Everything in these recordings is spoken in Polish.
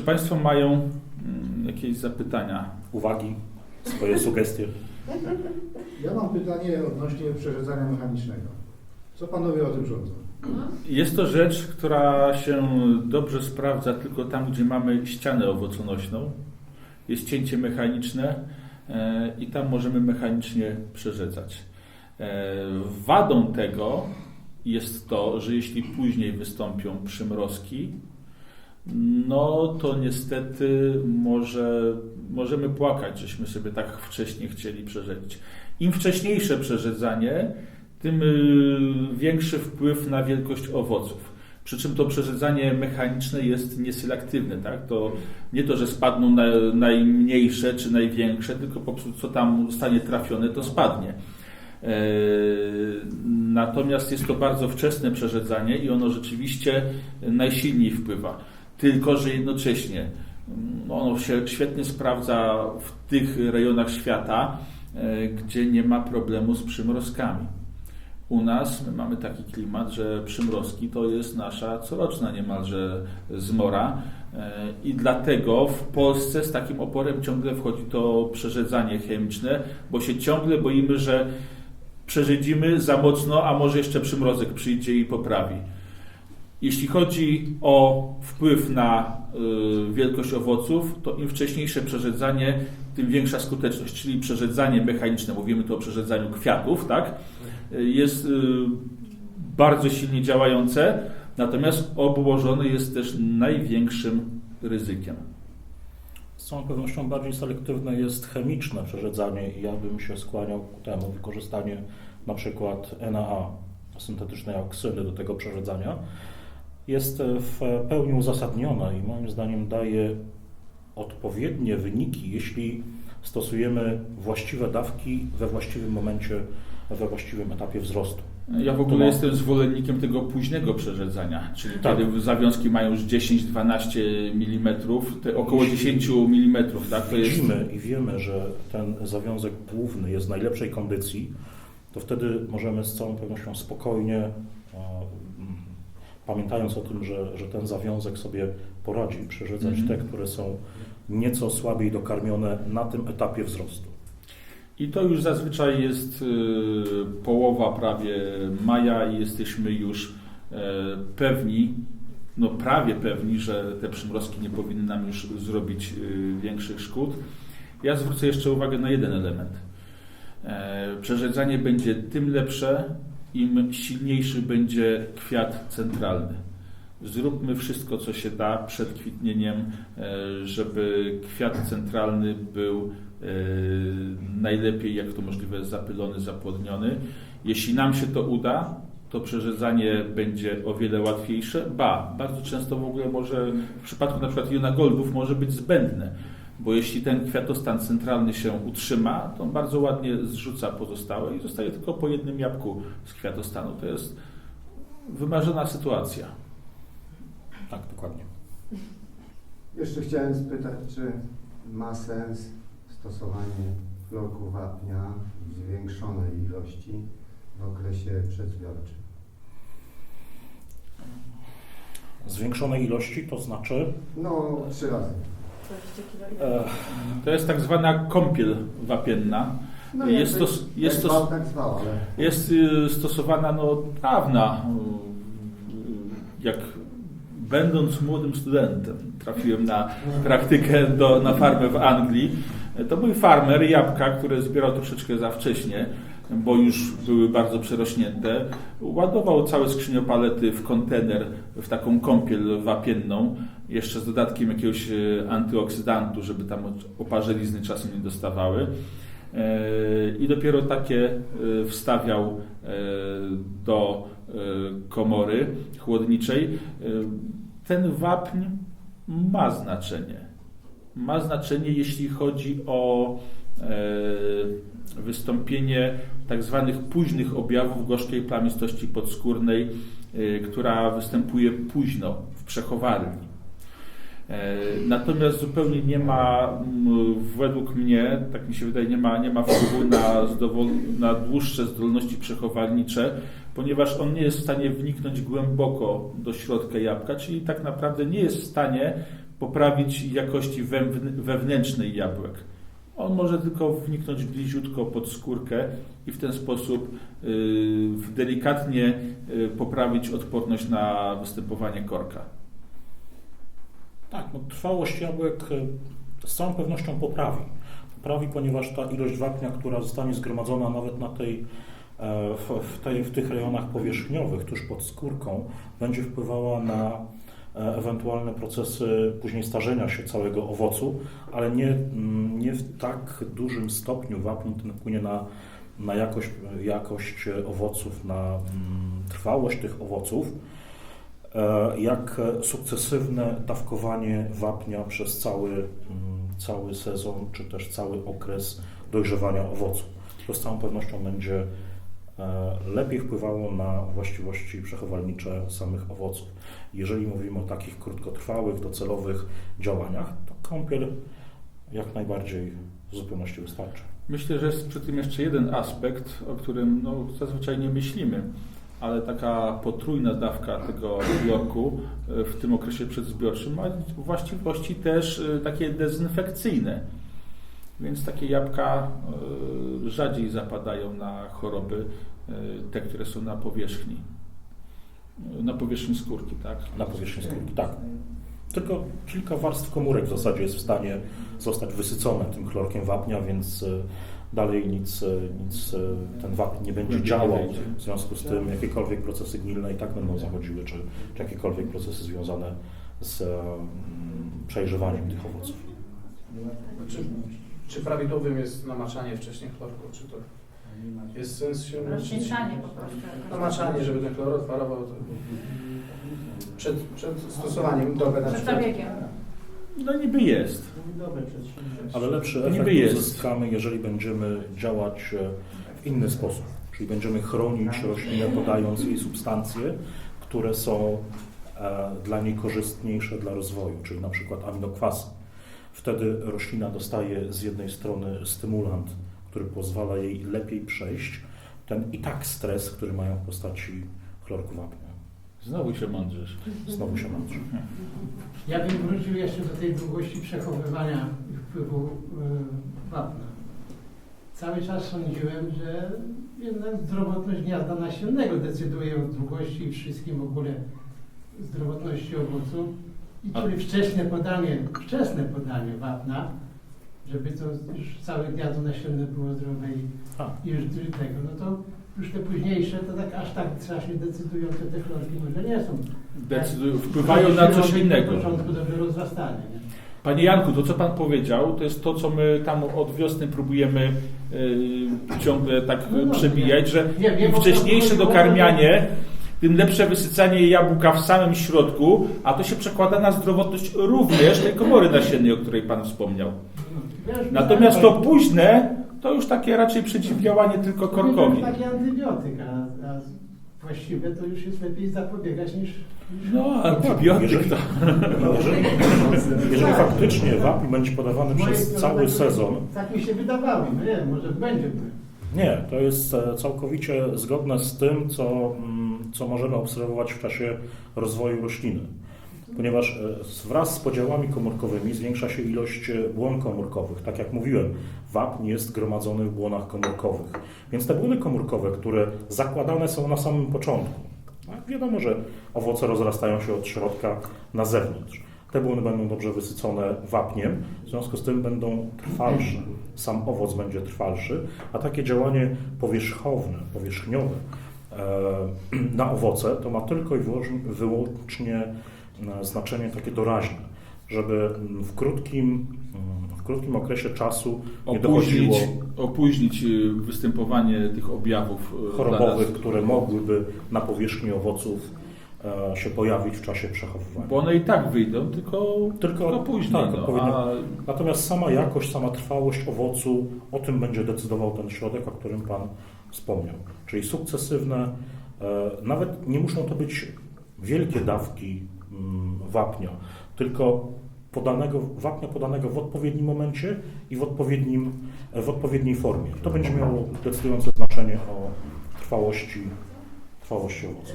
Państwo mają mm, jakieś zapytania? Uwagi, swoje sugestie. Ja mam pytanie odnośnie przerzedzania mechanicznego. Co panowie o tym sądzą? Jest to rzecz, która się dobrze sprawdza tylko tam, gdzie mamy ścianę owoconośną. Jest cięcie mechaniczne e, i tam możemy mechanicznie przerzedzać. E, wadą tego jest to, że jeśli później wystąpią przymrozki, no to niestety może, możemy płakać, żeśmy sobie tak wcześnie chcieli przerzedzić. Im wcześniejsze przerzedzanie, tym y, większy wpływ na wielkość owoców. Przy czym to przerzedzanie mechaniczne jest nieselektywne, tak? To nie to, że spadną na, najmniejsze czy największe, tylko po prostu co tam zostanie trafione, to spadnie. E, Natomiast jest to bardzo wczesne przerzedzanie i ono rzeczywiście najsilniej wpływa. Tylko, że jednocześnie mm, ono się świetnie sprawdza w tych rejonach świata, e, gdzie nie ma problemu z przymrozkami. U nas my mamy taki klimat, że przymrozki to jest nasza coroczna niemalże zmora e, i dlatego w Polsce z takim oporem ciągle wchodzi to przerzedzanie chemiczne, bo się ciągle boimy, że przerzedzimy za mocno, a może jeszcze przymrozek przyjdzie i poprawi. Jeśli chodzi o wpływ na y, wielkość owoców, to im wcześniejsze przerzedzanie, tym większa skuteczność, czyli przerzedzanie mechaniczne, mówimy tu o przerzedzaniu kwiatów, tak, y, jest y, bardzo silnie działające, natomiast obłożone jest też największym ryzykiem. Z całą pewnością bardziej selektywne jest chemiczne przerzedzanie i ja bym się skłaniał ku temu wykorzystanie na przykład NAA, syntetycznej oksyny do tego przerzedzania. Jest w pełni uzasadnione i moim zdaniem daje odpowiednie wyniki, jeśli stosujemy właściwe dawki we właściwym momencie, we właściwym etapie wzrostu. Ja w ogóle jestem zwolennikiem tego późnego przerzedzania, czyli Tak. kiedy zawiązki mają już 10-12 mm, te około 10 mm, tak? To jest Widzimy i wiemy, że ten zawiązek główny jest w najlepszej kondycji, to wtedy możemy z całą pewnością spokojnie, e, pamiętając o tym, że, że ten zawiązek sobie poradzi, przerzedzać Mhm. te, które są nieco słabiej dokarmione na tym etapie wzrostu. I to już zazwyczaj jest y, połowa prawie maja i jesteśmy już e, pewni, no prawie pewni, że te przymrozki nie powinny nam już zrobić y, większych szkód. Ja zwrócę jeszcze uwagę na jeden element. E, Przerzedzanie będzie tym lepsze, im silniejszy będzie kwiat centralny. Zróbmy wszystko, co się da przed kwitnieniem, e, żeby kwiat centralny był e, najlepiej, jak to możliwe, zapylony, zapłodniony. Jeśli nam się to uda, to przerzedzanie będzie o wiele łatwiejsze. Ba, bardzo często w ogóle może, w przypadku na przykład Jonagoldów może być zbędne, bo jeśli ten kwiatostan centralny się utrzyma, to on bardzo ładnie zrzuca pozostałe i zostaje tylko po jednym jabłku z kwiatostanu. To jest wymarzona sytuacja. Tak, dokładnie. Jeszcze chciałem spytać, czy ma sens stosowanie floku wapnia w zwiększonej ilości w okresie przedzbiorczym? Zwiększonej ilości to znaczy No, trzy razy. 20 kg. To jest tak zwana kąpiel wapienna. No, Jest to- jest zwał, tak zwał, ale Jest y, stosowana no, od dawna. Y, Jak będąc młodym studentem, trafiłem na praktykę do, na farmę w Anglii. To był farmer jabłka, które zbierał troszeczkę za wcześnie, bo już były bardzo przerośnięte. Ładował całe skrzyniopalety w kontener, w taką kąpiel wapienną, jeszcze z dodatkiem jakiegoś y, antyoksydantu, żeby tam oparzelizny czasem nie dostawały. E, I dopiero takie e, wstawiał e, do e, komory chłodniczej. E, Ten wapń ma znaczenie. Ma znaczenie, jeśli chodzi o e, wystąpienie tak zwanych późnych objawów gorzkiej plamistości podskórnej, e, która występuje późno w przechowarni. E, Natomiast zupełnie nie ma, według mnie, tak mi się wydaje, nie ma, nie ma wpływu na, na dłuższe zdolności przechowalnicze, ponieważ on nie jest w stanie wniknąć głęboko do środka jabłka, czyli tak naprawdę nie jest w stanie poprawić jakości wewn- wewnętrznej jabłek. On może tylko wniknąć bliziutko pod skórkę i w ten sposób y, delikatnie y, poprawić odporność na występowanie korka. Tak, no, trwałość jabłek e, z całą pewnością poprawi. Poprawi, ponieważ ta ilość wapnia, która zostanie zgromadzona nawet na tej, e, w, tej, w tych rejonach powierzchniowych, tuż pod skórką, będzie wpływała na ewentualne procesy później starzenia się całego owocu, ale nie, mm, nie w tak dużym stopniu wapń ten wpłynie na, na jakość, jakość owoców, na mm, trwałość tych owoców, e, jak sukcesywne dawkowanie wapnia przez cały, mm, cały sezon, czy też cały okres dojrzewania owocu. To z całą pewnością będzie e, lepiej wpływało na właściwości przechowalnicze samych owoców. Jeżeli mówimy o takich krótkotrwałych, docelowych działaniach, to kąpiel jak najbardziej w zupełności wystarczy. Myślę, że jest przy tym jeszcze jeden aspekt, o którym no, zazwyczaj nie myślimy, ale taka potrójna dawka tego chlorku e, w tym okresie przedzbiorczym ma właściwości też e, takie dezynfekcyjne. Więc takie jabłka e, rzadziej zapadają na choroby, e, te, które są na powierzchni. E, Na powierzchni skórki, tak? Na powierzchni skórki, tak. Tylko kilka warstw komórek w zasadzie jest w stanie zostać wysycone tym chlorkiem wapnia, więc e, dalej nic, e, nic e, ten wapń nie będzie działał. W związku z tym jakiekolwiek procesy gnilne i tak będą zachodziły, czy, czy jakiekolwiek procesy związane z e, mm, przejrzewaniem tych owoców. Czy, prawidłowym jest namaczanie wcześniej chlorku? Czy to jest sens się Rozcieńczanie po prostu. Namaczanie, żeby ten chlor odparował to przed, przed stosowaniem dobę na Przed przykład. zabiegiem. No niby jest. Ale lepszy niby efekt jest. uzyskamy, jeżeli będziemy działać e, w inny sposób. Czyli będziemy chronić roślinę, podając jej substancje, które są e, dla niej korzystniejsze dla rozwoju, czyli na przykład aminokwasy. Wtedy roślina dostaje z jednej strony stymulant, który pozwala jej lepiej przejść ten i tak stres, który mają w postaci chlorku wapnia. Znowu się mądrzysz. Znowu się mądrzy. Ja bym wrócił jeszcze do tej długości przechowywania i wpływu y, wapna. Cały czas sądziłem, że jednak zdrowotność gniazda nasiennego decyduje o długości i wszystkim w ogóle zdrowotności owocu. I czyli wczesne podanie, wczesne podanie wapna, żeby to już całe gniazdo nasienne było zdrowe i A, i już tego, no to już te późniejsze to tak aż tak strasznie decydujące te chlorki może nie są. Decydują, wpływają na coś innego. Na początku dopiero rozrastanie. Nie? Panie Janku, to co Pan powiedział, to jest to, co my tam od wiosny próbujemy y, ciągle tak No, no, przebijać, że nie, nie, wcześniejsze dokarmianie, tym lepsze wysycanie jabłka w samym środku, a to się przekłada na zdrowotność również tej komory nasiennej, o której Pan wspomniał. No, Natomiast to późne, to już takie raczej przeciwdziałanie tylko to korkowi. jest taki antybiotyk, a, a właściwie to już jest lepiej zapobiegać niż... niż No, antybiotyk to... jeżeli, jeżeli faktycznie wapń będzie podawany przez cały tak- sezon, Tak mi się wydawało, no nie, może będzie. Nie, to jest e, całkowicie zgodne z tym, co, mm, co możemy obserwować w czasie rozwoju rośliny. Ponieważ e, wraz z podziałami komórkowymi zwiększa się ilość e, błon komórkowych. Tak jak mówiłem, wapń jest gromadzony w błonach komórkowych. Więc te błony komórkowe, które zakładane są na samym początku, tak? wiadomo, że owoce rozrastają się od środka na zewnątrz. Te błony będą dobrze wysycone wapniem, w związku z tym będą trwalsze. Sam owoc będzie trwalszy, a takie działanie powierzchowne, powierzchniowe e, na owoce to ma tylko i wyłącznie- e, znaczenie takie doraźne, żeby mm, w krótkim, mm, w krótkim okresie czasu nie Opóźnić, dochodziło opóźnić y, występowanie tych objawów y, chorobowych, które mogłyby na powierzchni owoców się pojawić w czasie przechowywania. Bo one i tak wyjdą, tylko, tylko, Tylko- później. tak, no, a Natomiast sama jakość, sama trwałość owocu, o tym będzie decydował ten środek, o którym Pan wspomniał. Czyli sukcesywne, e, nawet nie muszą to być wielkie dawki mm, wapnia, tylko podanego, wapnia podanego w odpowiednim momencie i w, odpowiednim, e, w odpowiedniej formie. To będzie miało decydujące znaczenie o trwałości, trwałości owocu.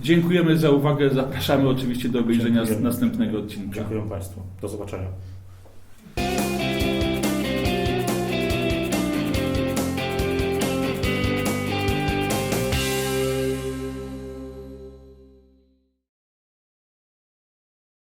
Dziękujemy za uwagę. Zapraszamy oczywiście do obejrzenia Dziękujemy. następnego odcinka. Dziękuję Państwu. Do zobaczenia.